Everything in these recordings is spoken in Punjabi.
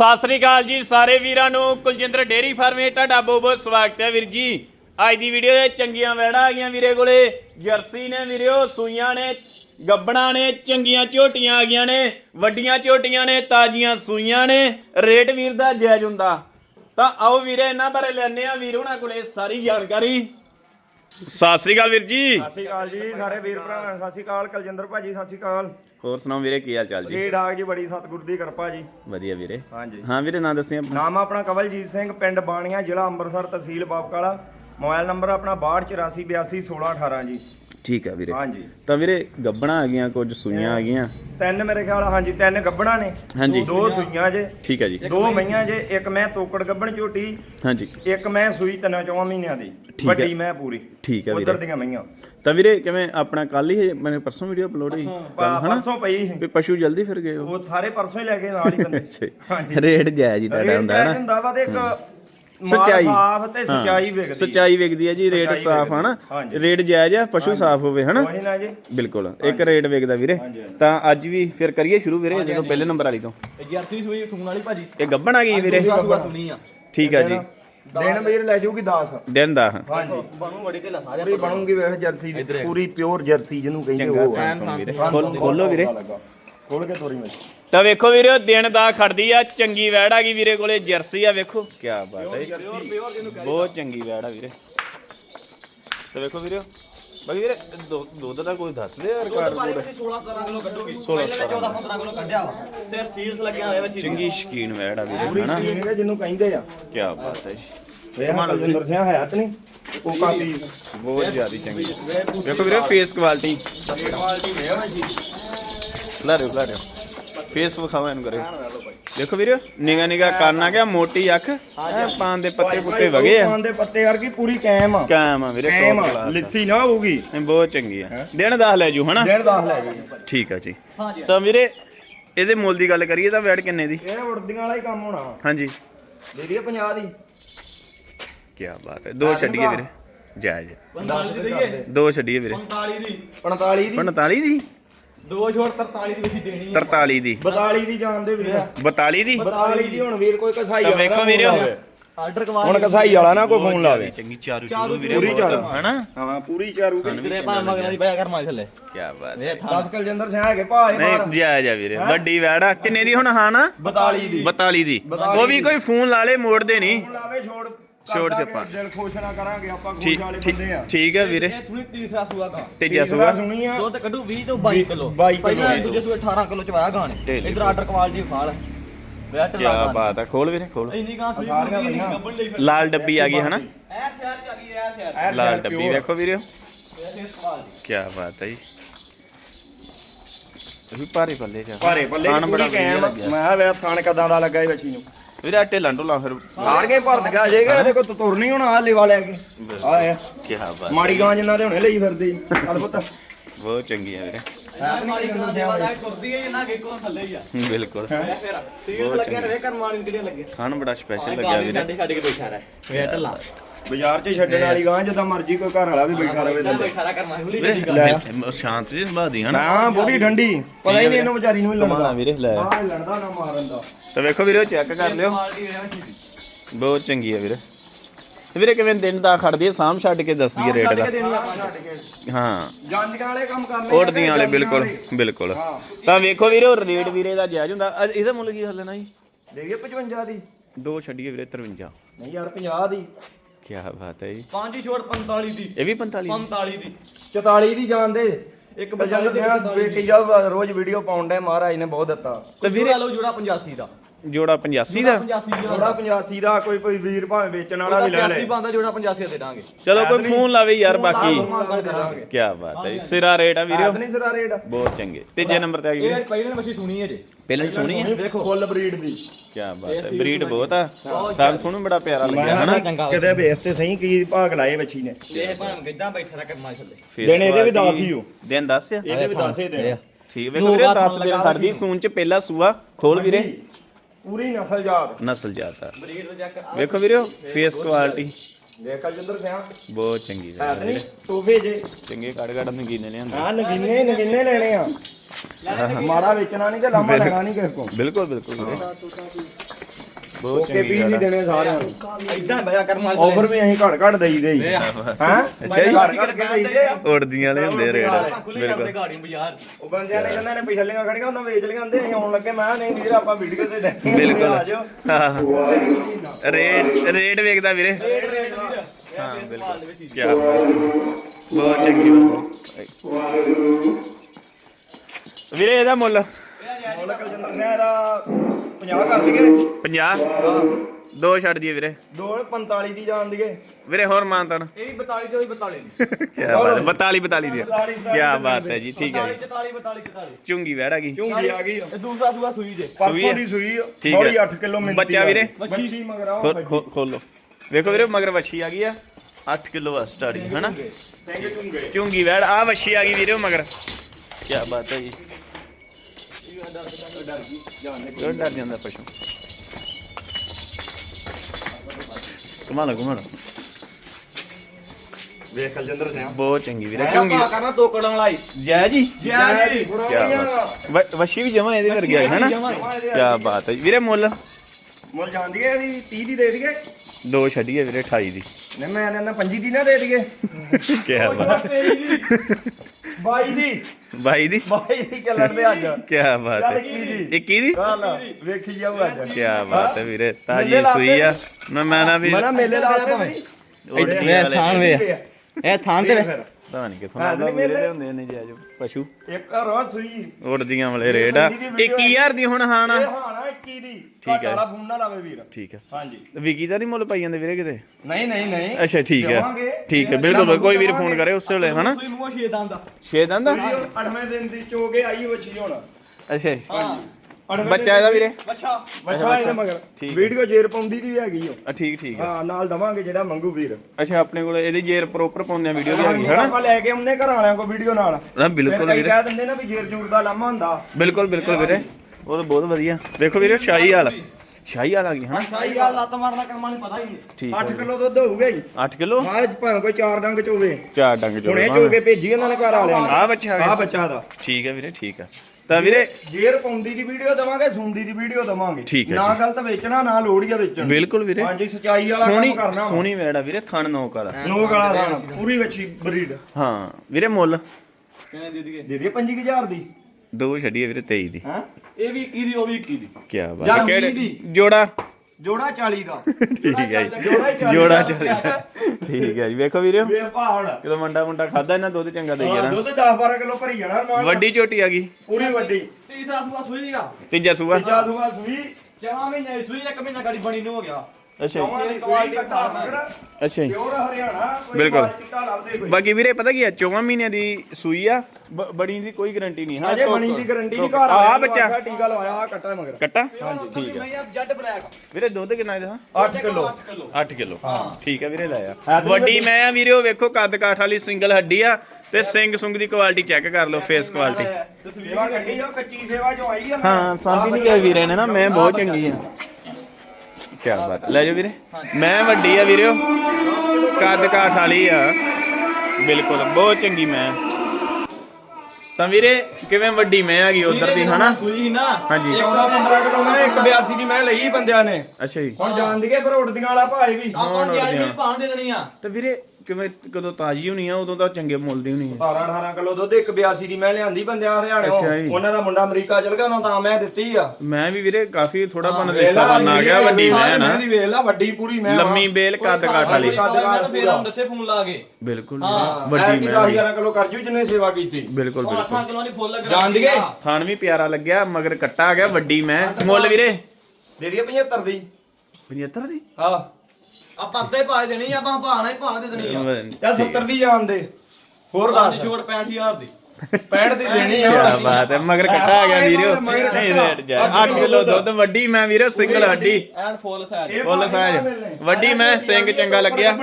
ਸਤਿ ਸ੍ਰੀ ਅਕਾਲ ਜੀ ਸਾਰੇ ਵੀਰਾਂ ਨੂੰ। ਕੁਲਜਿੰਦਰ ਡੇਰੀ ਫਾਰਮ ਵਿੱਚ ਤੁਹਾਡਾ ਬਹੁਤ ਬਹੁਤ ਸਵਾਗਤ ਹੈ ਵੀਰ ਜੀ। ਅੱਜ ਦੀ ਵੀਡੀਓ ਇਹ ਚੰਗੀਆਂ ਵੈੜਾਂ ਆ ਗਈਆਂ ਵੀਰੇ ਕੋਲੇ। ਜਰਸੀ ਨੇ ਵੀਰਿਓ ਸੂਈਆਂ ਨੇ, ਗੱਬਣਾ ਨੇ, ਚੰਗੀਆਂ ਝੋਟੀਆਂ ਆ ਗਈਆਂ ਨੇ, ਵੱਡੀਆਂ ਝੋਟੀਆਂ ਨੇ, ਤਾਜ਼ੀਆਂ ਸੂਈਆਂ ਨੇ। ਰੇਟ ਵੀਰ ਦਾ ਜਾਇਜ਼ ਹੁੰਦਾ। ਤਾਂ ਆਓ ਵੀਰੇ, ਇਹਨਾਂ ਬਾਰੇ ਲੈਣੇ ਆ ਵੀਰ ਹੁਣਾਂ ਕੋਲੇ ਸਾਰੀ ਜਾਣਕਾਰੀ। ਸਤਿ ਸ੍ਰੀ ਅਕਾਲ ਵੀਰ ਜੀ। ਸਤਿ ਸ਼੍ਰੀ ਅਕਾਲ ਜੀ ਸਾਰੇ ਵੀਰ ਭਰਾਵਾਂ ਨੂੰ ਸਤਿ ਸ਼੍ਰੀ ਅਕਾਲ ਕਲਜਿੰਦਰ ਭਾਜੀ ਸਤਿ ਸ਼੍ਰੀ ਅਕਾਲ। ਹੋਰ ਸੁਣਾਓ ਵੀਰੇ ਕੀ ਹਾਲ ਚਾਲ ਜੀ? ਜੀ ਡਾਕ ਜੀ ਬੜੀ ਸਤਿਗੁਰ ਦੀ ਕਿਰਪਾ ਜੀ। ਵਧੀਆ ਵੀਰੇ। ਹਾਂਜੀ। ਹਾਂ ਵੀਰੇ ਨਾਂ ਦੱਸਿਆ ਆਪਣਾ। ਨਾਮ ਆਪਣਾ ਕਵਲਜੀਤ ਸਿੰਘ ਪਿੰਡ ਬਾਣੀਆਂ ਜ਼ਿਲ੍ਹਾ ਅੰਮ੍ਰਿਤਸਰ ਤਹਿਸੀਲ ਬਾਪਕਾਲਾ। ਮੋਬਾਈਲ ਨੰਬਰ ਆਪਣਾ 6284821618 ਜੀ। ਠੀਕ ਹੈ ਵੀਰੇ। ਹਾਂਜੀ। ਤਾਂ ਵੀਰੇ ਗੱਬਣਾ ਆ ਗਈਆਂ ਕੁਝ ਸੂਈਆਂ ਆ ਗਈਆਂ। ਤਿੰਨ ਮੇਰੇ ਖਿਆਲ ਹਾਂਜੀ ਤਿੰਨ ਗੱਬਣਾ ਨੇ। ਹਾਂਜੀ। ਦੋ ਸੂਈਆਂ ਜੇ। ਠੀਕ ਹੈ ਜੀ। ਦੋ ਮਈਆਂ ਜੇ ਇੱਕ ਮੈਂ ਤੋਕੜ ਗੱਬਣ ਝੋਟੀ ਹਾਂਜੀ। ਇੱਕ ਮੈਂ ਸੂਈ ਤਿੰਨਾਂ ਚੌਵਾਂ ਮਹੀਨਿਆਂ ਦੀ। ਹੈ। ਵੱਡੀ ਮੈਂ ਪੂਰੀ ਠੀਕ ਹੈ ਉਧਰ ਵੀਰੇ ਦੀਆਂ ਮਈਆਂ। ਤਾਂ ਵੀਰੇ ਕਿਵੇਂ ਆਪਣਾ ਕੱਲ ਹੀ ਮੈਨੇ ਪਰਸੋਂ ਵੀਡੀਓ ਅਪਲੋਡ ਹੋਈ? ਹਨਾ? ਪਰਸੋਂ ਪਈ ਸੀ। ਵੀ ਪਸ਼ੂ ਜਲਦੀ ਫਿਰ ਗਏ ਉਹ? ਉਹ ਸਾਰੇ ਪਰਸੋਂ ਹੀ ਲੈ ਕੇ ਨਾਲ ਹੀ ਬੰਦੇ। ਅੱਛਾ ਹਾਂਜੀ। ਰੇਟ ਜਾਇਜ਼ ਹੀ ਤੁਹਾਡਾ ਹੁੰਦਾ ਹੈ ਨਾ ਹੁੰਦਾ ਵਾ ਤੇ ਇੱਕ ਸੱਚਾਈ। ਸੱਚਾਈ। ਸਾਫ਼ ਤੇ ਹਾਂ। ਸੱਚਾਈ ਵੇਖਦੀ ਸੱਚਾਈ ਵਿਕਦੀ ਹੈ ਜੀ ਰੇਟ ਸਾਫ਼ ਹਨਾ। ਰੇਟ ਜਾਇਜ਼ ਆ ਪਸ਼ੂ ਸਾਫ਼ ਹੋਵੇ ਹਨਾ? ਉਹੀ ਨਾ ਜੀ। ਬਿਲਕੁਲ ਇੱਕ ਰੇਟ ਵਿਕਦਾ ਵੀਰੇ। ਤਾਂ ਅੱਜ ਵੀ ਫਿਰ ਕਰੀਏ ਸ਼ੁਰੂ ਵੀਰੇ ਜਦੋਂ ਪਹਿਲੇ ਨੰਬਰ ਵਾਲੀ ਤੋਂ? ਜਰਸੀ ਸੂਈ ਸੂਣ ਵਾਲੀ ਭਾਜੀ। ਇਹ ਗੱਬਣ ਆ ਗਈ ਵੀਰੇ। ਸੁਣੀ ਆ। ਠੀਕ ਹੈ ਜੀ। ਦਿਨ ਵੀਰ ਲੈ ਜਾਊਗੀ 10 ਦਿਨ ਦਾ। ਹਾਂਜੀ। ਬਣੂ ਬੜੀ ਢਿੱਲਾ ਸਾਰੇ ਪੂਰੀ ਬਣੂਗੀ ਵੇਖ ਜਰਸੀ ਪੂਰੀ ਪਿਓਰ ਜਰਸੀ ਜਿਹਨੂੰ ਕਹਿੰਦੇ ਉਹ ਖੋਲ- ਖੋਲੋ ਵੀਰੇ। ਖੋਲ ਕੇ ਤੋਰੀ ਵਿੱਚ ਤਾਂ ਵੇਖੋ ਵੀਰੇ ਦਿਨ ਦਾ ਖੜਦੀ ਆ ਚੰਗੀ ਵੈੜ ਆ ਗਈ ਵੀਰੇ ਕੋਲੇ ਜਰਸੀ ਆ ਵੇਖੋ। ਕੀ ਬਾਤ ਹੈ ਬਹੁਤ ਚੰਗੀ ਵੈੜ ਆ ਵੀਰੇ। ਤਾਂ ਵੇਖੋ ਵੀਰੇ ਬਾਕੀ ਵੀਰੇ ਦੋ- ਦੁੱਧ ਦਾ ਕੋਈ ਦੱਸ ਦੇ ਯਾਰ ਕਾਰਡ ਕੋਡ 16 17 ਕਿਲੋ ਕੱਢੂਗੀ 16 14 15 ਕਿਲੋ ਕੱਢਿਆ ਵਾ। ਸਿਰ ਸੀਲਸ ਲੱਗਿਆ ਹੋਇਆ ਵਿੱਚ ਚੰਗੀ ਸ਼ਕੀਨ ਵੈੜ ਆ ਵੀਰੇ ਪੂਰੀ ਹਨਾ? ਸਕੀਨ ਹੈ ਜਿਹਨੂੰ ਕਹਿੰਦੇ ਆ। ਕੀ ਬਾਤ ਹੈ ਵੇਖ ਮਨਜਿੰਦਰ ਸਿੰਘ ਹੈ ਤੇ ਨਹੀਂ? ਉਹ ਕਾਫੀ ਬਹੁਤ ਜ਼ਿਆਦਾ ਚੰਗੀ। ਵੇਖੋ ਵੀਰੇ ਫੇਸ ਕੁਆਲਿਟੀ ਕੁਆਲਿਟੀ ਵੇਖ ਜੀ। ਲਾ ਰਿਓ ਲਾ ਰਿਓ ਫੇਸ ਵਿਖਾਵਾ ਇਹਨੂੰ ਕਰੇ ਦੇਖੋ ਵੀਰੇ ਨਿਗਾ ਨਿਗਾ ਕੰਨ ਆ ਗਿਆ ਮੋਟੀ ਅੱਖ ਐ ਪਾਨ ਦੇ ਪੱਤੇ ਪੁੱਤੇ ਵਗੇ ਆ। ਪਾਨ ਦੇ ਪੱਤੇ ਵਰਗੀ ਪੂਰੀ ਕੈਮ ਆ। ਕਾਮ ਆ ਵੀਰੇ ਕੈਮ। ਲਿੱਸੀ ਨਾ ਹੋਊਗੀ। ਇਹ ਬਹੁਤ ਚੰਗੀ ਆ। ਦਿਨ ਦੱਸ ਲੈ ਜੂ ਹਨਾ? ਦਿਨ 10 ਲੈ ਜੀ। ਠੀਕ ਆ ਜੀ। ਤਾਂ ਵੀਰੇ ਇਹਦੇ ਮੁੱਲ ਦੀ ਗੱਲ ਕਰੀਏ ਤਾਂ ਵੈਟ ਕਿੰਨੇ ਦੀ? ਇਹ ਉੜਦੀਆਂ ਵਾਲਾ ਹੀ ਕੰਮ ਹੋਣਾ। ਹਾਂਜੀ। ਦੇ ਦਈਏ 50 ਦੀ। ਕੀ ਬਾਤ ਹੈ। ਦੋ ਛੱਡੀਏ ਵੀਰੇ। ਜਾਇਜ਼। 45 ਦੀ ਦੋ ਛੱਡੀਏ ਵੀਰੇ। 45 ਦੀ। 45 ਦੀ। 45 ਦੀ? ਦੋ 43 ਦੀ ਅਸੀਂ ਦੇਣੀ 43 ਦੀ। 42 ਦੀ ਜਾਣਦੇ ਵੀਰ। 42 ਦੀ? 42 ਦੀ। ਹੁਣ ਵੀਰ ਕੋਈ ਕਸਾਈ ਤਾਂ ਵੇਖੋ ਵੀਰੇ ਆਰਡਰ ਕਵਾ ਹੁਣ ਕਸਾਈ ਵਾਲਾ ਨਾ ਕੋਈ ਫੋਨ ਲਾਵੇ। ਚੰਗੀ ਚਾਰੂ ਚੂਰੂ ਵੀਰੇ ਪੂਰੀ ਬਹੁਤ, ਚਾਰੂ। ਹਨਾ? ਹਾਂ ਪੂਰੀ ਚਾਰੂ ਕੇ ਵੀਰੇ ਭਾਂ ਮਗਰਾਂ ਦੀ ਬਾਇਆ ਕਰ ਮਾਰ ਥੱਲੇ ਕੀ ਬਾਤ ਹੈ। ਇਹ ਥਾਂ 10 ਕਲਜਿੰਦਰ ਸਿੰਘ ਹੈਗੇ ਭਾਏ ਨਹੀਂ ਮਾਰ। ਜਾਇਜ਼ ਆ ਵੀਰੇ ਵੱਡੀ ਵੈੜ ਆ। ਕਿੰਨੇ ਦੀ ਹੁਣ ਹਾਂ ਨਾ? 42 ਦੀ। 42 ਦੀ। ਉਹ ਵੀ ਕੋਈ ਫੋਨ ਲਾ ਲੇ ਮੋੜਦੇ ਨਹੀਂ। ਫੋਨ ਲਾਵੇ ਛੋੜ। ਛੋੜ ਛੱਪਾ। ਦਿਲ ਖੁਸ਼ ਨਾ ਕਰਾਂਗੇ ਆਪਾਂ ਖੁਸ਼ ਠੀਕ ਵਾਲੇ ਬੰਦੇ ਆ। ਠੀਕ ਹੈ ਵੀਰੇ। ਇਹ ਸੁਣੀ ਤੀਸਰਾ ਸੂਆ ਦਾ ਤੀਜਾ ਸੂਆ। ਸੁਣੀ ਆ। ਦੁੱਧ ਕੱਢੂ 20 ਤੋਂ 22 ਕਿਲੋ। 22 ਕਿਲੋ। ਪਹਿਲਾਂ ਦੂਜੇ ਸੂਏ 18 ਕਿਲੋ ਚ ਵਾਇਆ ਗਾਣੇ। ਢੇਲੀ ਇਧਰ ਆਰਡਰ ਕੁਆਲਿਟੀ ਫਾਲ। ਵੇ ਕੀ ਬਾਤ ਹੈ ਖੋਲ ਵੀਰੇ ਖੋਲ। ਇੰਨੀ ਗਾਂ ਸੂਈ ਸਾਰੀਆਂ ਮੁਰਗੀ ਬਣੀਆਂ। ਗੱਬਣ ਲਈ ਫਿਰ ਲਾਲ ਡੱਬੀ ਆ ਗਈ ਹਨਾ? ਐ ਸ਼ਹਿਰ ਚ ਆ ਗਈ ਐ ਸ਼ਹਿਰ ਐ ਲਾਲ ਡੱਬੀ। ਵੇਖੋ ਵੀਰੇ। ਸਵਾਲ ਕੀ ਬਾਤ ਹੈ ਜੀ। ਇਹ ਵੀ ਭਾਰੇ ਪੱਲੇ ਚ ਭਾਰੇ ਪੂਰੀ ਵਧੀਆ ਲੱਗਿਆ। ਮੈਂ ਕਿਹਾ ਵੇ ਥਾਣ ਕਦਾਂ ਦਾ ਲੱਗਾ ਇਹ ਬੱਚੀ ਨੂੰ। ਵੀਰੇ ਆਟੇ ਲੰਡੋ ਲਾ ਫਿਰ। ਸਾਰੀਆਂ ਭਰਤ ਗਿਆ ਜੇਗਾ ਇਹਦੇ ਕੋਲ ਤੁਰ ਨਹੀਂ ਹੋਣਾ ਆ ਲੇਵਾ ਲੈ ਕੇ। ਆਏ ਕੀ ਬਾਤ ਮਾੜੀ ਗਾਂ ਜਿੰਨਾ ਦੇ ਹੁਣੇ ਲਈ ਫਿਰਦੀ। ਚੱਲ ਪੁੱਤ। ਬਹੁਤ ਚੰਗੀ ਹੈ ਵੀਰੇ ਮਾੜੀ ਗਾਂ ਦੇ ਵਾਲਾ ਹੈ ਥੱਲੇ ਹੀ ਆ। ਬਿਲਕੁਲ। ਲੱਗਿਆ ਕਿਹੜੇ ਲੱਗੇ? ਖਾਣ ਬੜਾ ਸਪੈਸ਼ਲ ਲੱਗਿਆ ਵੀਰੇ। ਸਾਡੇ ਸਾਡੇ ਕੇ ਬੈਠਾ ਰਹਿ। ਵੇ ਢਿੱਲਾ। ਬਾਜ਼ਾਰ 'ਚ ਛੱਡਣ ਵਾਲੀ ਗਾਂ ਜਿੱਦਾਂ ਮਰਜ਼ੀ ਕੋਈ ਘਰ ਵਾਲਾ ਵੀ ਬੈਠਾ ਰਵੇ ਥੱਲੇ ਹੁਲੀ ਸ਼ਾਂਤ ਜੀ ਸੁਭਾਅ ਦੀ ਹਨਾ? ਹਾਂ ਬੁੜੀ ਠੰਡੀ। ਪਤਾ ਹੀ ਨਹੀਂ ਇਹਨੂੰ ਵਿਚਾਰੀ ਨੂੰ ਲੜਦਾ ਵੀਰੇ ਲੈ। ਹਾਂ ਇਹ ਲੜਦਾ ਨਾ ਮਾਰਨ ਦਾ। ਤਾਂ ਵੇਖੋ ਵੀਰੇ ਚੈੱਕ ਕਰ ਲਿਓ। ਬਹੁਤ ਚੰਗੀ ਹੈ ਵੀਰੇ। ਵੀਰੇ ਕਿਵੇਂ ਦਿਨ ਦਾ ਖੜਦੀ ਹੈ ਸਾਮ ਛੱਡ ਕੇ ਦੱਸਦੀ ਹੈ ਰੇਟ ਦਾ। ਹਾਂ। ਜਾਂਦੀਆਂ ਵਾਲੇ ਕੰਮ ਕਰ ਲੈ ਉੜਦੀਆਂ ਵਾਲੇ ਬਿਲਕੁਲ ਬਿਲਕੁਲ। ਤਾਂ ਵੇਖੋ ਵੀਰੇ ਉਹ ਰੇਟ ਵੀਰੇ ਦਾ ਜਾਇਜ਼ ਹੁੰਦਾ। ਇਹਦਾ ਮੁੱਲ ਕੀ ਹੱਲ ਨਾ ਜੀ? ਦੇਈਏ 55 ਦੀ। ਦੋ ਛੱਡੀਏ ਵੀਰੇ 53 ਨਹੀਂ ਯਾਰ 50 ਦੀ। ਕੀ ਬਾਤ ਹੈ ਜੀ। ਪੰਜ ਛੋੜ 45 ਦੀ। ਇਹ ਵੀ 45 45 ਦੀ। 44 ਦੀ ਜਾਣ ਦੇ। ਇੱਕ ਬੱਚਾ ਬੇਟੀ ਜਾ ਰੋਜ਼ ਵੀਡੀਓ ਪਾਉਣ ਦੇ ਮਹਾਰਾਜ ਨੇ ਬਹੁਤ ਦਿੱਤਾ। ਤੇ ਵੀਰੇ ਲਓ ਜੋੜਾ 85 ਦਾ। ਜੋੜਾ 85 ਦਾ? 85 ਦਾ ਥੋੜਾ 85 ਦਾ ਕੋਈ ਕੋਈ ਵੀਰ ਭਾਵੇਂ ਵੇਚਣ ਵਾਲਾ ਵੀ ਲੈ ਲੈ। 85 ਬੰਦਾ ਜੋੜਾ 85 ਦੇ ਦਾਂਗੇ। ਚਲੋ ਕੋਈ ਫੋਨ ਲਾਵੇ ਯਾਰ ਬਾਕੀ। ਕੀ ਬਾਤ ਹੈ ਸਿਰਾ ਰੇਟ ਆ ਵੀਰੇ। ਆਦ ਨਹੀਂ ਸਿਰਾ ਰੇਟ ਬਹੁਤ ਚੰਗੇ। ਤੀਜੇ ਨੰਬਰ ਤੇ ਆ ਗਈ ਵੀਰੇ। ਇਹ ਪਹਿਲੇ ਮੱਛੀ ਸੁਣੀ ਹੈ ਜੇ। ਪਹਿਲਾਂ ਹੀ ਸੁਣੀ ਹੈ। ਦੇਖੋ ਫੁੱਲ ਬਰੀਡ ਦੀ। ਕੀ ਬਾਤ ਹੈ ਬਰੀਡ ਬਹੁਤ ਆ। ਤਾਂ ਤੁਹਾਨੂੰ ਬੜਾ ਪਿਆਰਾ ਲੱਗਿਆ ਹਨਾ? ਕਿਤੇ ਵੇਖ ਤੇ ਸਹੀ ਕੀ ਭਾਗ ਲਾਏ ਬੱਚੀ ਨੇ। ਇਹ ਭਾਵੇਂ ਕਿੱਦਾਂ ਬੈਠਾ ਰਹਿ ਕਰ ਮਾਰ ਥੱਲੇ Face ਦਿਨ ਇਹਦੇ ਵੀ quality 10 ਹੀ ਹੋ। ਦਿਨ 10 ਆ? ਇਹਦੇ ਵੀ 10 ਹੀ ਦੇਣ। ਠੀਕ ਵੇਖੋ ਵੀਰੇ 10 ਦਿਨ ਖੜਦੀ ਸੂਨ ਚ ਪਹਿਲਾ ਸੂਆ। ਖੋਲ ਵੀਰੇ। ਪੂਰੀ ਨਸਲ ਜਾਤ ਨਸਲ ਜਾਤਾ ਬਰੀਡ ਤੋਂ ਚੈੱਕ ਵੇਖੋ ਵੀਰੇ ਫੇਸ ਕੁਆਲਿਟੀ ਵੇਖ ਕਲਜਿੰਦਰ ਸਿੰਘ ਬਹੁਤ ਚੰਗੀ ਹੈ ਤੋਹਫੇ ਜੇ। ਚੰਗੇ ਕੱਢ ਕੱਢ ਨਗੀਨੇ ਲਿਆਂਦੇ। ਹਾਂ ਨਗਿੰਨੇ ਨਗਿੰਨੇ ਲੈਣੇ ਆ। ਮਾੜਾ ਵੇਚਣਾ ਨਹੀਂ ਤੇ ਲਾਮਾ ਲੈਣਾ ਨਹੀਂ ਕਿਸੇ ਕੋਲ। ਬਿਲਕੁਲ ਬਿਲਕੁਲ ਵੀਰੇ ਬਹੁਤ ਓਕੇ ਚੰਗੀ ਪੀਸ ਗੱਲ ਹੀ ਆ। ਦੇਣੇ ਸਾਰਿਆਂ ਨੂੰ। ਇਦਾਂ ਬਿਆ ਕਰਨ ਵਾਲੇ ਆਫਰ ਵੀ ਅਸੀਂ ਘੜ ਘੜ ਦੇਈ ਦੇ ਹਾਂ। ਅੱਛਾ ਜੀ। ਘੜ ਘੜ ਕੇ ਦੇਈ ਦੇ ਆ। ਉੜਦੀਆਂ ਵਾਲੇ ਹੁੰਦੇ ਆ ਰੇਡ ਬਿਲਕੁਲ। ਗਾੜੀ ਬਾਜ਼ਾਰ ਉਹ ਬੰਦਿਆਂ ਨੇ ਕਹਿੰਦੇ ਨੇ ਪਿਛਲੀਆਂ ਖੜੀਆਂ ਉਹਨਾਂ ਵੇਚ ਲਿਆ ਹੁੰਦੇ ਅਸੀਂ ਆਉਣ ਲੱਗੇ। ਮੈਂ ਕਿਹਾ ਨਹੀਂ ਵੀਰ ਆਪਾਂ ਵੀਡੀਓ ਤੇ ਦੇਖਾਂਗੇ ਬਿਲਕੁਲ। ਆ ਜਾਓ। ਹਾਂ। ਰੇਟ ਰੇਟ ਵੇਖਦਾ ਵੀਰੇ। ਹਾਂ ਬਿਲਕੁਲ। ਕੀ ਬਹੁਤ ਚੰਗੀ ਬਾਤ ਵੀਰੇ ਇਹਦਾ ਮੁੱਲ। ਮੁੱਲ ਕਲਜਿੰਦਰ ਸਿੰਘ ਦਾ 50 ਕਰ ਲਈਏ 50 ਦੋ ਛੱਡ ਦਈਏ ਵੀਰੇ। 245 ਦੀ ਜਾਣ ਦੀਏ ਵੀਰੇ ਹੋਰ ਮਾਨਤਨ ਇਹ ਵੀ 42 ਦੇ ਵੀ 42 ਦੀ। ਕੀ ਬਾਤ ਹੈ 42 42 ਦੀ ਕੀ ਬਾਤ ਹੈ ਜੀ ਠੀਕ ਹੈ ਜੀ। 44 42 44 ਚੁੰਗੀ ਵੈੜ ਆ ਗਈ ਝੁੰਗੀ ਆ ਗਈ ਇਹ ਦੂਸਰਾ ਦੂਆ ਸੂਈ ਜੇ। ਪਰਸੋਂ ਦੀ ਸੂਈ ਹੈ। 8 ਕਿਲੋ ਮਿੰਟ ਬੱਚਾ ਵੀਰੇ? ਬੱਚੀ ਮਗਰਾ ਖੋਲ- ਖੋਲ- ਖੋਲੋ। ਵੇਖੋ ਵੀਰੇ ਮਗਰ ਵੱਛੀ ਆ ਗਈ ਆ। 8 ਕਿਲੋ ਆ ਸਟਾਰਟਿੰਗ ਹੈਨਾ? ਚੁੰਗੀ ਵੈੜ ਆ ਵੱਛੀ ਆ ਗਈ ਵੀਰੇ ਮਗਰ। ਕੀ ਬਾਤ ਹੈ ਜੀ। ਕਿਉਂ ਡਰ ਜਾਂਦਾ ਪਸ਼ੂ। ਕਮਾ ਲਓ ਕਮਾ ਲਓ। ਵੇਖ ਕਲਜਿੰਦਰ ਬਹੁਤ ਚੰਗੀ ਵੀਰੇ ਚੁੰਗੀ। ਭਾ ਕਰਨਾ ਤੋਕੜਨ ਵਾਲੀ ਜੈ ਜੀ। ਜੈ ਜੀ ਕਿਆ ਬਾਤ। ਵ- ਵੀ ਜਮਾ ਇਹਦੇ ਵਰਗੀ ਆ ਹੈਨਾ? ਕੀ ਬਾਤ ਹੈ। ਵੀਰੇ ਮੁੱਲ? ਮੁੱਲ ਜਾਣ ਦੀਏ ਇਹਦੀ 30 ਦੀ ਦੇ ਦਈਏ? ਦੋ ਛੱਡੀਏ ਵੀਰੇ 28 ਦੀ। ਨਹੀਂ ਮੈਂ ਕਹਿੰਦਾ 25 ਦੀ ਨਾ ਦੇ ਦਈਏ। ਕੀ ਬਾਤ। ਤੇਰੀ ਦੀ। 22 ਦੀ? ਬਾਈ ਦੀ 22 ਦੀ ਚੱਲਣ ਦੇ ਅੱਜ? ਕੀ ਬਾਤ ਹੈ। 21 ਦੀ? 21 ਦੀ? ਹਾਂ ਨਾ ਵੇਖੀ ਜਾਊ ਅੱਜ। ਕੀ ਬਾਤ ਹੈ ਵੀਰੇ ਤਾਜੀ ਸੂਈ ਆ। ਨਾ ਮੈਂ ਨਾ ਵੀ ਮਨਾ ਮੇਲੇ ਲਾ ਦੇ ਭਾਵੇਂ। ਉੱਡਦੀਆਂ ਵਾਲੇ ਇਹ ਥਾਂ ਤੇ ਫਿਰ। ਪਤਾ ਨਹੀਂ ਕਿਥੋਂ ਹਾਂ, ਆਉਂਦਾ ਨਹੀਂ ਮੇਰੇ। ਹੁੰਦੇ ਨੇ ਜਾਇਜ਼ ਪਸ਼ੂ। ਇੱਕ ਰੋਜ਼ ਸੂਈ ਉੜਦੀਆਂ ਵਾਲੇ ਰੇਟ ਆ। 21000 ਦੀ ਹੁਣ ਹਾਂ ਨਾ ਇਹ ਹਾਣਾ 21 ਦੀ। ਠੀਕ ਹੈ। ਫੋਨ ਨਾ ਲਾਵੇ ਵੀਰ। ਠੀਕ ਹੈ ਹਾਂਜੀ। ਵਿਕੀ ਦਾ ਨਹੀਂ ਮੁੱਲ ਪਾਈ ਜਾਂਦੇ ਵੀਰੇ ਕਿਤੇ? ਨਹੀਂ ਨਹੀਂ ਨਹੀਂ। ਅੱਛਾ ਠੀਕ ਹੈ। ਠੀਕ ਹੈ ਬਿਲਕੁਲ ਕੋਈ ਵੀਰ ਫੋਨ ਕਰੇ ਉਸੇ ਵੇਲੇ ਹਨਾ? ਸੂਈ ਮੂੰਹ ਛੇ ਦੰਦ ਦਾ 6 ਦੰਦ ਦਾ ਵੀਡੀਓ 8ਵੇਂ ਦਿਨ ਦੀ ਚੋਗੇ ਆਈ ਵੱਛੀ ਹੁਣ। ਅੱਛਾ ਹਾਂ ਬੱਚਾ ਇਹਦਾ ਵੀਰੇ? ਬੱਚਾ। ਬੱਚਾ ਇਹਦੇ ਮਗਰ। ਠੀਕ। ਵੀਡੀਓ ਜੇਰ ਪਾਉਂਦੀ ਦੀ ਵੀ ਹੈਗੀ ਓ। ਆ ਠੀਕ ਠੀਕ ਹੈ। ਹਾਂ ਨਾਲ ਦਵਾਂਗੇ ਜਿਹੜਾ ਮੰਗੂ ਵੀਰ। ਅੱਛਾ ਆਪਣੇ ਕੋਲ ਇਹਦੀ ਜੇਰ ਪ੍ਰੋਪਰ ਪਾਉਂਦੇ ਆ ਵੀਡੀਓ ਦੀ ਹੈਗੀ ਹਨਾ? ਆਪਾਂ ਲੈ ਕੇ ਆਉਨੇ ਘਰ ਵਾਲਿਆਂ ਕੋ ਵੀਡੀਓ ਨਾਲ। ਨਾ ਬਿਲਕੁਲ ਕਈ ਵੀਰੇ। ਕਹਿ ਦਿੰਦੇ ਨਾ ਵੀ ਜੇਰ ਜੂਰ ਦਾ ਲਾਮਾ ਹੁੰਦਾ। ਬਿਲਕੁਲ ਬਿਲਕੁਲ ਵੀਰੇ। ਉਹ ਤਾਂ ਬਹੁਤ ਵਧੀਆ। ਵੇਖੋ ਵੀਰੇ ਸ਼ਾਹੀ ਹਾਲ ਸ਼ਾਹੀ ਹਾਲ ਆ ਗਈ ਹਨਾ ਸਹੀ ਗੱਲ ਲੱਤ ਮਾਰਨਾ ਕਰਮਾਂ ਨੂੰ ਪਤਾ ਹੀ ਨਹੀਂ। ਠੀਕ 8 ਕਿਲੋ ਦੁੱਧ ਹੋਊਗਾ ਜੀ। 8 ਕਿਲੋ? ਹਾਂ ਭਾਵੇਂ ਕੋਈ ਚਾਰ ਡੰਗ ਚੋਵੇ। ਚਾਰ ਡੰਗ ਹੁਣੇ ਚੋਗੇ ਭੇਜੀ ਉਹਨਾਂ ਨੇ ਘਰ ਵਾਲਿਆਂ ਨੇ। ਆ ਬੱਚਾ ਆ ਆ ਬੱਚਾ ਦਾ। ਠੀਕ ਹੈ ਵੀਰੇ ਠੀਕ ਹੈ। ਤਾਂ ਵੀਰੇ ਜੇਰ ਪਾਉਂਦੀ ਦੀ ਵੀਡੀਓ ਦਵਾਂਗੇ ਸੁਣਦੀ ਦੀ ਵੀਡੀਓ ਦਵਾਂਗੇ। ਠੀਕ ਹੈ ਨਾ। ਗਲਤ ਵੇਚਣਾ ਨਾ ਲੋੜੀਆ ਵੇਚਣ। ਬਿਲਕੁਲ ਵੀਰੇ। ਹਾਂਜੀ ਸਚਾਈ ਵਾਲਾ ਕੰਮ ਕਰਨਾ। ਸੋਹਣੀ ਵੈੜਾ ਵੀਰੇ ਥਣ ਨੋਕ ਵਾਲਾ। ਨੋ ਗਲਾ ਦਾਣਾ ਪੂਰੀ ਵੱਛੀ ਬਰੀਡ ਹਾਂ ਵੀਰੇ ਮੁੱਲ? ਕਿਹਨੇ ਦੇ ਦਈਏ ਦੇ ਦੇ 25000 ਦੀ। ਦੋ ਛੱਡੀਏ ਵੀਰੇ 23 ਦੀ। ਹਾਂ? ਇਹ ਵੀ 21 ਦੀ ਉਹ ਵੀ 21 ਦੀ। ਕੀ ਬਾਤ। ਕਿਹੜੇ। ਜੋੜਾ? ਜੋੜਾ 40 ਦਾ। ਠੀਕ ਹੈ ਜੋੜਾ ਹੀ 40 ਜੋੜਾ ਦਾ। ਠੀਕ ਹੈ ਜੀ ਵੇਖੋ ਵੀਰੇ ਵੇ ਭਾਵੜ ਜਦੋਂ ਮੰਡਾ ਮੁੰਡਾ ਖਾਦਾ ਇਹਨਾਂ ਦੁੱਧ ਚੰਗਾ ਦੇਈ ਹਾਂ, ਜਾਣਾ। ਦੁੱਧ 10 12 ਕਿਲੋ ਭਰੀ ਜਾਣਾ ਨਾਲ। ਵੱਡੀ ਝੋਟੀ ਆ ਗਈ। ਪੂਰੀ ਵੱਡੀ। ਤੀਸਰਾ ਸੂਆ ਸੂਈ ਦੀਗਾ ਤੀਜਾ ਸੂਆ। ਤੀਜਾ ਸੂਆ ਸੂਈ। ਚਾਹ ਮਹੀਨੇ ਦੀ ਸੂਈ ਇੱਕ ਮਹੀਨਾ ਗਾੜੀ ਬਣੀ ਨੂੰ ਹੋ ਗਿਆ। ਅੱਛਾ ਜੀ। ਚੌਵਾਂ ਦੀ ਸੂਈ ਕੱਟਾ ਮਗਰ। ਅੱਛਾ ਜੀ। ਪਿਓਰ ਹਰਿਆਣਾ ਕੋਈ ਬਿਲਕੁਲ। ਲੱਭਦੇ ਕੋਈ ਬਾਕੀ ਵੀਰੇ ਪਤਾ ਕੀ ਆ 24 ਮਹੀਨਿਆਂ ਦੀ ਸੂਈ ਆ। ਬ- ਬੜੀ ਦੀ ਕੋਈ ਗਾਰੰਟੀ ਨਹੀਂ। ਹਾਂ ਅਜੇ ਬਣੀ ਦੀ ਗਾਰੰਟੀ ਨਹੀਂ ਘਰ ਆ ਬੱਚਾ। ਟੀਕਾ ਲਵਾਇਆ ਆਹ ਕੱਟਾ ਮਗਰ। ਕੱਟਾ? ਠੀਕ ਠੀਕ ਹੈ ਜੱਟ ਬਲੈਕ। ਵੀਰੇ ਦੁੱਧ ਕਿੰਨਾ ਇਹਦਾ? 8 ਕਿਲੋ। 8 ਕਿਲੋ। ਠੀਕ ਹੈ ਵੀਰੇ ਹੈ ਲਾਇਆ ਵੱਡੀ ਮੈਂ ਆ ਵੀਰੇ ਉਹ ਵੇਖੋ ਕੱਦ ਕਾਠ ਵਾਲੀ ਸਿੰਗਲ ਹੱਡੀ ਆ ਤੇ ਸਿੰਘ ਸੁੰਗ ਦੀ ਕੁਆਲਿਟੀ ਚੈੱਕ ਕਰ ਲਓ ਫੇਸ ਕੁਆਲਿਟੀ ਸੇਵਾ ਕੱਢੀ ਆ ਕੱਚੀ ਸੇਵਾ ਜੋ ਆਈ ਆ ਹਾਂ ਸਾਂਭੀ ਨਹੀਂ ਗਏ ਵੀਰੇ ਨੇ ਨਾ ਮੈਂ ਬਹੁਤ ਚੰਗੀ ਆ। ਕੀ ਬਾਤ। ਲੈ ਜਾਓ ਵੀਰੇ। ਮੈਂ ਵੱਡੀ ਆ ਵੀਰੇ ਕੱਦ ਕਾਠ ਵਾਲੀ ਆ। ਬਿਲਕੁਲ ਬਹੁਤ ਚੰਗੀ ਮੈਂ। ਤਾਂ ਵੀਰੇ ਕਿਵੇਂ ਵੱਡੀ ਮੈਂ ਆ ਗਈ ਉਧਰ ਦੀ ਹਨਾ? ਸੂਈ ਨਾ। ਹਾਂਜੀ। 15 ਕਿਲੋ ਮੈਂ 182 ਦੀ ਮੈਂ ਲਈ ਬੰਦਿਆਂ ਨੇ। ਅੱਛਾ ਜੀ। ਹੁਣ ਜਾਣ ਦੀਏ ਪਰ ਉੱਡਦੀਆਂ ਵਾਲਾ ਭਾਈ ਵੀ। ਆਪਾਂ ਨੂੰ ਜਾਇਜ਼ ਨਹੀਂ ਪਾਣ ਦੇ ਦੇਣੀ ਆ। ਤੇ ਵੀਰੇ ਕਿਵੇਂ ਕਦੋਂ ਤਾਜੀ ਹੋਣੀ ਆ ਉਦੋਂ ਤਾਂ ਚੰਗੇ ਮੁੱਲ ਦੀ ਹੋਣੀ ਆ। 12 18 ਕਿਲੋ ਦੁੱਧ 182 ਦੀ ਮੈਂ ਲਿਆਂਦੀ ਬੰਦਿਆਂ ਹਰਿਆਣਿਓਂ ਅੱਛਾ ਜੀ। ਉਹਨਾਂ ਦਾ ਮੁੰਡਾ ਅਮਰੀਕਾ ਚਲ ਗਿਆ ਉਹਨਾਂ ਤਾਂ ਮੈਂ ਦਿੱਤੀ ਆ। ਮੈਂ ਵੀ ਵੀਰੇ ਕਾਫੀ ਥੋੜਾ ਬਨ ਵੇਖ ਲਿਸਾ ਲਾ, ਬਨ ਆ ਗਿਆ ਵੱਡੀ ਮੈਂ ਨਾ ਦੀ ਵੇਖ ਲਾ ਵੱਡੀ ਪੂਰੀ ਮੈਂ ਲੰਮੀ ਬੇਲ ਕੱਦ ਕਾਠ ਵਾਲੀ। ਕੱਦ ਕਾਠ ਫਿਰ। ਹਮ ਦੱਸੇ ਫੋਨ ਲਾ ਕੇ। ਬਿਲਕੁਲ ਵੱਡੀ ਮੈਂ 10 11 ਕਿਲੋ ਕਰ ਜੂ ਜਿੰਨੇ ਸੇਵਾ ਕੀਤੀ। ਬਿਲਕੁਲ ਬਿਲਕੁਲ। 8 ਕਿਲੋ ਦੀ ਫੁੱਲ ਲੱਗ ਜਾਣ ਦੀਏ? ਥਾਣ ਵੀ ਪਿਆਰਾ ਲੱਗਿਆ ਮਗਰ ਕੱਟਾ ਆ ਗਿਆ ਵੱਡੀ ਮੈਂ। ਮੁੱਲ ਵੀਰੇ? ਦੇ ਦਈਏ 75 ਦੀ। 75 ਦੀ? ਹਾਂ। ਆਪਾਂ ਅੱਧੇ ਪਾ ਦੇਣੀ ਆ, ਆਪਾਂ ਭਾਣਾ ਹੀ ਪਾ ਦੇ ਦੇਣੀ ਆ। ਜਾਂ 70 ਦੀ ਜਾਣ ਦੇ। ਹੋਰ ਦੱਸ ਦੀ ਛੋਟ 65000 ਦੀ। 65 ਦੀ ਦੇਣੀ ਆ। ਕੀ ਬਾਤ ਹੈ ਮਗਰ ਕੱਟਾ ਆ ਗਿਆ ਵੀਰੋ। ਨਹੀਂ ਰੇਟ ਜਾ ਅੱਠ 8 ਕਿਲੋ ਦੁੱਧ। ਵੱਡੀ ਮੈਂ ਵੀਰੋ ਸਿੰਗਲ ਹੱਡੀ। ਐਨ ਫੁੱਲ ਸਾਈਜ਼ ਫੁੱਲ ਸਾਈਜ਼ ਵੱਡੀ ਮੈਂ ਸਿੰਘ ਚੰਗਾ ਲੱਗਿਆ।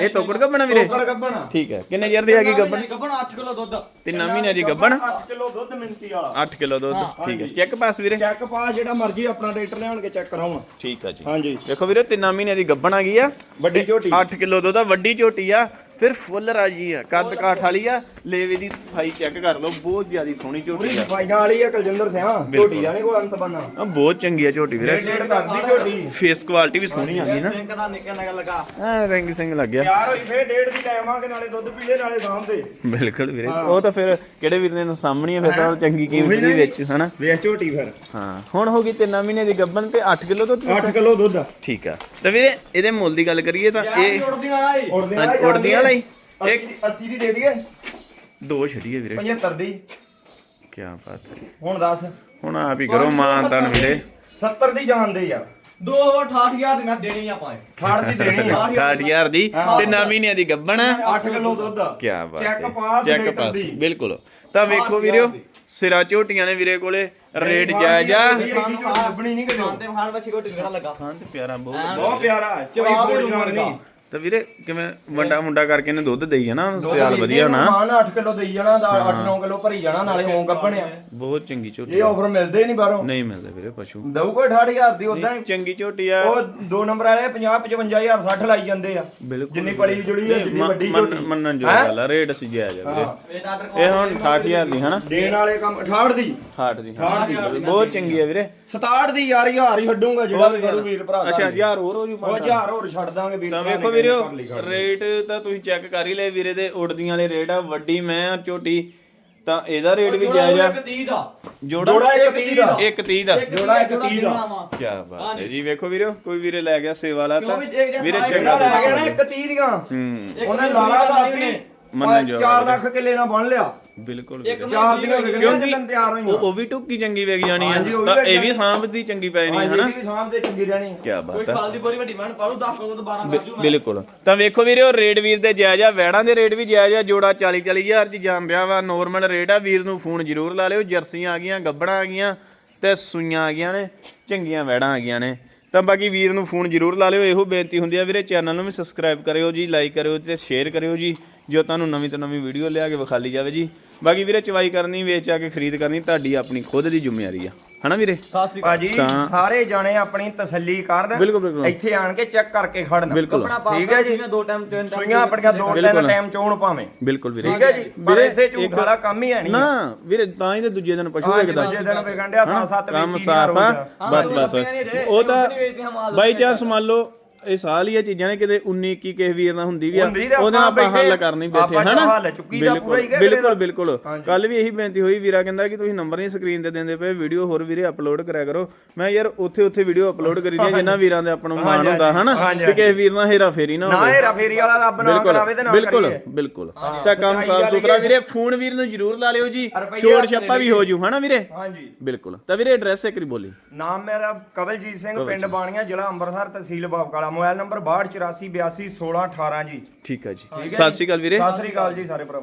ਇਹ ਤੋਕੜ ਗੱਬਣਾ ਵੀਰੇ? ਟੋਕੜ ਗੱਬਣਾ ਠੀਕ ਹੈ ਕਿੰਨੇ ਜਰ ਦੀ ਹੈਗੀ ਗੱਬਣ? ਗੱਬਣ 8 ਕਿਲੋ ਦੁੱਧ। ਤਿੰਨਾਂ ਮਹੀਨਿਆਂ ਦੀ ਗੱਬਣ? 8 ਕਿਲੋ ਦੁੱਧ ਮਿੰਤੀ ਵਾਲਾ। 8 ਕਿਲੋ ਦੁੱਧ ਠੀਕ ਹੈ। ਚੈੱਕ ਪਾਸ ਵੀਰੇ। ਚੈੱਕ ਪਾ ਜਿਹੜਾ ਮਰਜ਼ੀ ਆਪਣਾ ਰੇਟ ਲਿਆਉਣ ਕੇ ਚੈੱਕ ਕਰਾਉਣ। ਠੀਕ ਹੈ ਜੀ। ਹਾਂਜੀ। ਦੇਖੋ ਵੀਰੇ ਤਿੰਨਾਂ ਮਹੀਨਿਆਂ ਦੀ ਗੱਬਣ ਆ ਗਈ ਆ। ਵੱਡੀ ਝੋਟੀ। 8 ਕਿਲੋ ਦੁੱਧ ਆ ਵੱਡੀ ਝੋਟੀ ਆ। ਫਿਰ ਫੁੱਲ ਰਾਜੀ ਆ ਕੱਦ ਕਾਠ ਵਾਲੀ ਆ ਲੇਵੇ ਦੀ ਸਫ਼ਾਈ ਚੈੱਕ ਕਰ ਲਓ ਬਹੁਤ ਜ਼ਿਆਦੀ ਸੋਹਣੀ ਝੋਟੀ ਆ। ਫਾਇਦਾ ਵਾਲੀ ਆ ਕੁਲਜਿੰਦਰ ਸਿਆ ਬਿਲਕੁਲ। ਝੋਟੀ ਨਹੀਂ ਕੋਈ ਅੰਤ ਬੰਨਾ। ਆ ਬਹੁਤ ਚੰਗੀ ਆ ਝੋਟੀ ਵੀਰੇ। ਡੇਢ ਕਰਦੀ ਝੋਟੀ। ਫੇਸ ਕੁਆਲਿਟੀ ਵੀ ਸੋਹਣੀ ਆ ਗਈ ਨਾ। ਸਿੰਘ ਦਾ ਨਿੱਕਾ ਨਿੱਕਾ ਲਗਾ। ਆ ਰੰਗ ਸਿੰਘ ਲੱਗਿਆ ਤਿਆਰ ਹੋਈ ਫੇਰ ਡੇਢ ਦੀ ਲੈ ਆਵਾਂਗੇ ਨਾਲੇ ਦੁੱਧ ਪੀਲੇ ਨਾਲੇ ਸਾਂਭਦੇ ਬਿਲਕੁਲ ਵੀਰੇ। ਉਹ ਤਾਂ ਫਿਰ ਕਿਹੜੇ ਵੀਰ ਨੇ ਸਾਹਮਣੀ ਆ ਫਿਰ ਤਾਂ ਚੰਗੀ ਕੀਮਤ ਦੀ ਵਿੱਚ ਹਨਾ? ਵੇਖ ਝੋਟੀ ਫਿਰ। ਹਾਂ। ਹੁਣ ਹੋ ਗਈ 3 ਮਹੀਨੇ ਦੀ ਗੱਬਨ ਤੇ 8 ਕਿਲੋ ਤੋਂ 8 ਕਿਲੋ ਦੁੱਧ। ਠੀਕ ਆ। ਤਾਂ ਵੀਰੇ ਇਹਦੇ ਮੁੱਲ ਦੀ ਗੱਲ ਕਰੀਏ ਤਾਂ ਇਹ ਉੜਦੀਆਂ ਵਾਲਾ ਹੀ। ਉੜਦੇ ਹਾਂਜੀ, ਉੜਦੀਆਂ ਵਾਲਾ ਹੀ? ਇੱਕ- 80 ਦੀ ਦੇ ਦਈਏ। ਦੋ ਛੜੀਏ ਵੀਰੇ। 75 ਦੀ। ਕੀ ਬਾਤ ਹੈ। ਹੁਣ ਦੱਸ। ਹੁਣ ਆਪ ਹੀ ਕਰੋ ਮਾਨ ਤਾਨ ਵੀਰੇ। 70 ਦੀ ਜਾਣਦੇ ਯਾਰ। ਦੋ 68000 ਦੀਆਂ ਦੇਣੀਆਂ ਪਾਏ ਖਾੜ ਦੀ ਦੇਣੀ ਆ। 60000 ਦੀ ਤੇ ਨਵੀਂ ਮਹੀਨਿਆਂ ਦੀ ਗੱਬਣ। 8 ਕਿਲੋ ਦੁੱਧ। ਕੀ ਬਾਤ ਚੈੱਕ ਹੈ। Pass check litre pass. ਦੀ। ਬਿਲਕੁਲ। ਤਾਂ ਵੇਖੋ ਵੀਰਿਓ ਸਿਰਾ ਝੋਟੀਆਂ ਨੇ ਵੀਰੇ ਕੋਲੇ ਰੇਟ ਜਾਇਜ਼ ਆ। ਲੱਭਣੀ ਨਹੀਂ ਤੇ ਖਾਣ ਵਿੱਚ ਕੋਈ ਟਿੰਗੜਾ ਲੱਗਾ। ਹਾਂ ਤੇ ਪਿਆਰਾ ਬਹੁਤ ਬਹੁਤ ਪਿਆਰਾ ਜਵਾਬ ਨਹੀਂ। ਤਾਂ ਵੀਰੇ ਕਿਵੇਂ ਵੱਡਾ ਮੁੰਡਾ ਕਰਕੇ ਇਹਨੇ ਦੁੱਧ ਦੇਈ ਜਾਣਾ? ਸਿਆਲ ਵਧੀਆ ਹੋਣਾ। ਮਾਨ 8 ਕਿਲੋ ਦੇਈ ਜਾਣਾ ਦਾ 8-9 ਕਿਲੋ ਭਰੀ ਜਾਣਾ ਨਾਲੇ ਹੋਂ ਗੱਬਣਿਆ ਬਹੁਤ ਚੰਗੀ ਝੋਟੀ ਇਹ ਆਫਰ ਮਿਲਦੇ ਨਹੀਂ ਬਾਹਰੋਂ। ਨਹੀਂ ਮਿਲਦੇ ਵੀਰੇ ਪਸ਼ੂ। ਦਊ ਕੋਈ 68000 ਦੀ ਉਦਾਂ ਹੀ। ਚੰਗੀ ਝੋਟੀ ਆ। ਉਹ ਦੋ ਨੰਬਰ ਵਾਲੇ 50 55000 60 ਲਾਈ ਜਾਂਦੇ ਆ। ਜਿੰਨੀ ਪਲੀ ਜੁੜੀ ਹੈ ਜਿੰਨੀ ਵੱਡੀ ਝੋਟੀ। ਮੰਨਣ ਜੋ ਹੈਂ? ਗੱਲ ਆ ਰੇਟ ਸੀ ਜਾਇਜ਼ ਆ ਵੀਰੇ ਹਾਂ। ਇਹ ਹੁਣ 68000 ਦੀ ਹਨਾ? ਦੇਣ ਵਾਲੇ ਕੰਮ 68 ਦੀ। 68 ਦੀ 68 ਦੀ। ਬਹੁਤ ਚੰਗੀ ਆ ਵੀਰੇ। 67 ਦੀ ਯਾਰ ਹਜ਼ਾਰ ਹੀ ਛੱਡੂਗਾ ਜਿਹੜਾ ਵੀ ਵੀਰ ਭਰਾ ਅੱਛਾ ਹਜ਼ਾਰ ਹੋਰ ਹੋ ਜੂ ਉਹ ਹਜ਼ਾਰ। ਹੋਰ ਛੱਡ ਦਾਂਗੇ ਵੀਰ ਤਾਂ ਭਰਾ ਵੇਖੋ ਨੇ ਵੀਰੋ। ਰੇਟ ਤਾਂ ਤੁਸੀਂ ਚੈੱਕ ਕਰ ਹੀ ਲਏ ਵੀਰੇ ਦੇ ਉੜਦੀਆਂ ਵਾਲੇ ਰੇਟ ਆ ਵੱਡੀ ਮੈਂ ਆ ਝੋਟੀ ਤਾਂ ਇਹਦਾ ਰੇਟ ਵੀ ਜਾਇਜ਼ ਆ ਇੱਕ 30 ਦਾ ਜੋੜਾ ਜੋੜਾ ਇੱਕ 30 ਦਾ। ਇੱਕ 30 ਦਾ। ਜੋੜਾ ਇੱਕ ਦਾ। ਕੀ ਬਾਤ ਹੈ ਜੀ ਵੇਖੋ ਵੀਰੋ ਕੋਈ ਵੀਰੇ ਲੈ ਗਿਆ ਸੇਵਾ ਲਾ ਤਾਂ। ਵੀਰੇ ਚੰਗਾ ਲੈ ਗਿਆ ਨਾ ਇੱਕ 30 ਦੀਆਂ। ਹੂੰ। ਉਹਨੇ ਲਾਲਾ ਦਾ ਵੀ ਮੰਨਣ ਜੋ 4 ਲੱਖ ਕਿੱਲੇ ਨਾਲ ਬਣ ਲਿਆ। ਬਿਲਕੁਲ। ਚਾਰ ਦੀਆਂ ਵਿਕਣੀਆਂ ਕਿਉਂਕਿ ਜਦੋਂ ਤਿਆਰ ਹੋਈਆਂ। ਉਹ ਵੀ ਟੁੱਕੀ ਚੰਗੀ ਵੇਖ ਜਾਣੀ ਆ ਤਾਂ ਵੇਖ ਇਹ ਵੀ ਜਾਣੀ। ਸਾਂਭਦੀ ਚੰਗੀ ਪੈ ਹਾਂਜੀ ਹਨਾ? ਇਹਦੀ ਵੀ ਸਾਹਮਣੇ ਚੰਗੀ ਰਹਿਣੀ ਕੀ ਬਾਤ ਹੈ। ਫਲ ਦੀ ਬੋਰੀ ਵੱਡੀ ਮੈਂ ਪਾਲੂ 10 ਕਿਲੋ ਤੋਂ 12 ਕਰ ਜੂ ਮੈਂ। ਬਿਲਕੁਲ। ਤਾਂ ਵੇਖੋ ਵੀਰੇ ਉਹ ਰੇਟ ਵੀਰ ਦੇ ਜਾਇਜ਼ ਆ ਵੈੜਾਂ ਦੇ ਰੇਟ ਵੀ ਜਾਇਜ਼ ਆ ਜੋੜਾ 40 40000 ਚ ਜਾਂਦਿਆ ਵਾ ਨੋਰਮਲ ਰੇਟ ਆ। ਵੀਰ ਨੂੰ ਫੋਨ ਜ਼ਰੂਰ ਲਾ ਲਿਓ ਜਰਸੀਆਂ ਆ ਗਈਆਂ ਗੱਬੜਾਂ ਆ ਗਈਆਂ ਤੇ ਸੂਈਆਂ ਆ ਗਈਆਂ ਨੇ ਚੰਗੀਆਂ ਵੈੜਾਂ ਆ ਗਈਆਂ ਨੇ। ਤਾਂ ਬਾਕੀ ਵੀਰ ਨੂੰ ਫੋਨ ਜ਼ਰੂਰ ਲਾ ਲਿਓ, ਇਹੋ ਬੇਨਤੀ ਹੁੰਦੀ ਆ ਵੀਰੇ ਚੈਨਲ ਨੂੰ ਵੀ ਸਬਸਕ੍ਰਾਈਬ ਕਰਿਓ ਜੀ ਲਾਈਕ ਕਰਿਓ ਤੇ ਸ਼ੇਅਰ ਕਰਿਓ ਜੀ, ਜੋ ਤੁਹਾਨੂੰ ਨਵੀਂ ਤੋਂ ਨਵੀਂ ਵੀਡੀਓ ਲਿਆ ਕੇ ਵਿਖਾਲੀ ਜਾਵੇ ਜੀ। ਬਾਕੀ ਵੀਰੇ ਚਵਾਈ ਕਰਨੀ, ਵੇਚ ਆ ਕੇ ਖਰੀਦ ਕਰਨੀ, ਤੁਹਾਡੀ ਆਪਣੀ ਖੁਦ ਦੀ ਜ਼ਿੰਮੇਵਾਰੀ ਆ। ਹਨਾ ਵੀਰੇ? ਸਤਿ ਸ੍ਰੀ ਅਕਾਲ। ਭਾਜੀ ਤਾਂ- ਸਾਰੇ ਜਾਣੇ ਆਪਣੀ ਤਸੱਲੀ ਕਰਨ ਬਿਲਕੁਲ। ਇੱਥੇ ਆਣ ਕੇ ਚੈੱਕ ਕਰਕੇ ਖੜਨ। ਬਿਲਕੁਲ। ਆਪਣਾ ਠੀਕ ਹੈ ਜੀ। ਦੋ ਟਾਈਮ ਤਿੰਨ ਟਾਈਮ ਸੂਈਆਂ ਆਪਣੀਆਂ ਦੋ ਬਿਲਕੁਲ। ਤਿੰਨ ਟਾਈਮ ਚੋਣ ਭਾਵੇਂ। ਬਿਲਕੁਲ ਵੀਰੇ। ਠੀਕ ਹੈ ਜੀ? ਪਰ ਵੀਰੇ, ਇੱਥੇ ਇੱਕ- ਝੂਠ ਵਾਲਾ ਕੰਮ ਹੀ ਹੈ ਨਹੀਂ। ਨਾ ਵੀਰੇ ਤਾਂ ਹੀ ਤੇ ਦੂਜੇ ਦਿਨ ਪਸ਼ੂ ਹਾਂ ਵੇਚਦਾ ਦੂਜੇ ਦਿਨ ਵਿਕਣ ਡਿਆ ਹਨਾ? ਸੱਤ ਸੱਤ ਕੰਮ ਵੇਚੀ ਸਾਫ਼ ਆ। ਹਾਂ, ਬਸ ਉਹ ਬਸ ਉਹ ਤਾਂ ਵੇਚਦੀਆਂ ਮਾਲ ਬਾਈ ਚਾਂਸ ਮੰਨ ਲਓ ਇਹ ਸਾਲ ਹੀ ਇਹ ਚੀਜ਼ਾਂ ਨੇ ਕਿਤੇ 19 21 ਕਿਸੇ ਨਾਲ ਹੁੰਦੀ ਵੀ ਆ ਹੁੰਦੀ ਤੇ ਉਹਦੇ ਨਾਲ ਆਪਾਂ ਆਪਾਂ ਹੱਲ ਬੈਠੇ, ਕਰਨੀ ਬੈਠੇ ਆਪਾਂ ਹਨਾ? ਹੱਲ ਚੁੱਕੀ ਦਾ ਪੂਰਾ ਹੀ ਕਿ ਬਿਲਕੁਲ ਬਿਲਕੁਲ। ਹਾਂਜੀ। ਕੱਲ ਵੀ ਇਹੀ ਬੇਨਤੀ ਹੋਈ ਵੀਰਾ ਕਹਿੰਦਾ ਕਿ ਤੁਸੀਂ ਨੰਬਰ ਨਹੀਂ ਸਕਰੀਨ ਤੇ ਦਿੰਦੇ ਪਏ ਵੀਡੀਓ ਹੋਰ ਵੀਰੇ ਅਪਲੋਡ ਕਰਿਆ ਕਰੋ। ਮੈਂ ਯਾਰ ਉੱਥੇ ਉੱਥੇ ਵੀਡੀਓ ਅਪਲੋਡ ਕਰੀ ਦੀਆਂ ਜਿੰਨਾ ਵੀਰਾਂ ਦੇ ਆਪਾਂ ਨੂੰ ਮਾਣ ਹਾਂਜੀ, ਹੁੰਦਾ ਹਨਾ? ਹਾਂਜੀ, ਕਿ ਕਿਸੇ ਵੀਰ ਨਾਲ ਹੇਰਾ ਫੇਰੀ ਨਾ ਨਾ ਹੋਵੇ। ਇਹ ਰਫੇਰੀ ਵਾਲਾ ਰੱਬ ਨਾ ਕਰਾਵੇ ਤੇ ਨਾ ਬਿਲਕੁਲ ਕਰੀਏ। ਬਿਲਕੁਲ। ਤਾਂ ਕੰਮ ਸਾਫ਼ ਸੁਥਰਾ ਵੀਰੇ ਫੋਨ ਵੀਰ ਨੂੰ ਜ਼ਰੂਰ ਲਾ ਲਿਓ ਜੀ। ਰੁਪਈਆ ਛੋੜ ਛੱਪਾ ਵੀ ਹੋ ਜੂ ਹਨਾ ਵੀਰੇ? ਹਾਂਜੀ। ਬਿਲਕੁਲ। ਤਾਂ ਵੀਰੇ ਐਡਰੈਸ ਇੱਕ ਵਾਰੀ ਬੋਲੀ। ਨਾਮ ਮੇਰਾ ਕਵਲਜੀਤ ਸਿੰਘ ਪਿੰਡ ਬਾਣੀਆਂ ਜ਼ਿਲ੍ਹਾ ਅੰਮ੍ਰਿਤਸਰ ਤਹਿਸੀਲ ਬਾਬਕਾਲਾ ਮੋਬਾਈਲ ਨੰਬਰ 6284821618 ਜੀ। ਠੀਕ ਹੈ ਜੀ। ਸਤਿ ਸ਼੍ਰੀ ਅਕਾਲ ਵੀਰੇ। ਸਤਿ ਸ੍ਰੀ ਅਕਾਲ ਜੀ ਸਾਰੇ ਭਰਾਵਾਂ।